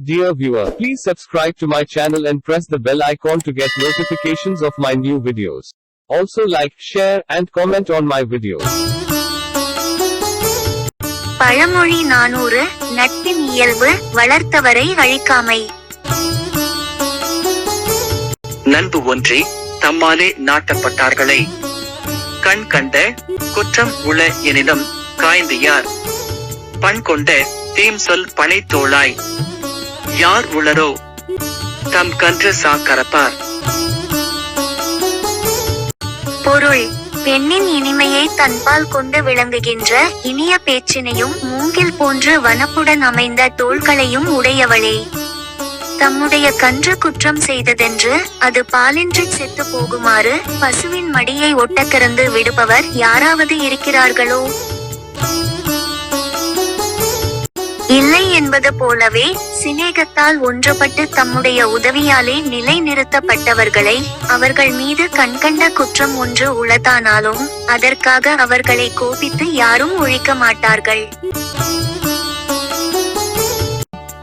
Dear viewer, please subscribe to my channel and press the bell icon to get notifications of my new videos. Also like, share, and comment on my videos. பழமொழி நானூறு நட்பின் இயல்பு வளர்த்தவரை அழிக்காமை நண்பு ஒன்றி தம்மாலே நாட்டப்பட்டார்களே கண் கண்ட குற்றம் உள எனினும் காய்ந்து யார் பண் கொண்ட தீம் சொல் பனைத்தோளாய் யார் உளரோ தம் கன்று சாக்கரப்பார் பொருள் பெண்ணின் இனிமையை தன்பால் கொண்டு விளங்குகின்ற இனிய பேச்சினையும் மூங்கில் போன்று வனப்புடன் அமைந்த தோள்களையும் உடையவளே. தம்முடைய கன்று குற்றம் செய்ததென்று அது பாலின்றி செத்து போகுமாறு பசுவின் மடியை ஒட்டக்கறந்து விடுபவர் யாராவது இருக்கிறார்களோ? என்பது போலவே சிநேகத்தால் ஒன்றுபட்டு தம்முடைய உதவியாலே நிலை நிறுத்தப்பட்டவர்களை அவர்கள் மீது கண்கண்ட குற்றம் ஒன்று உளதானாலும் அதற்காக அவர்களை கோபித்து யாரும் ஒழிக்க மாட்டார்கள்.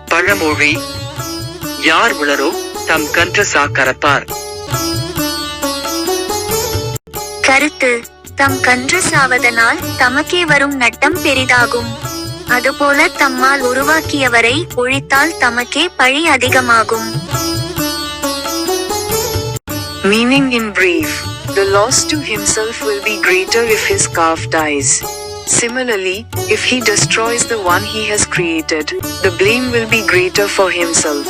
பழமொழி யார் உளரோ தம் கன்று சாக்கரப்பார் கருத்து தம் கன்று சாவதனால் தமக்கே வரும் நட்டம் பெரிதாகும். அதுபோல தம்மால் உருவாக்கியவரை ஒழித்தால் தமக்கே பழி அதிகமாகும் Meaning in brief, the loss to himself will be greater if his calf dies. Similarly, if he destroys the one he has created, the blame will be greater for himself.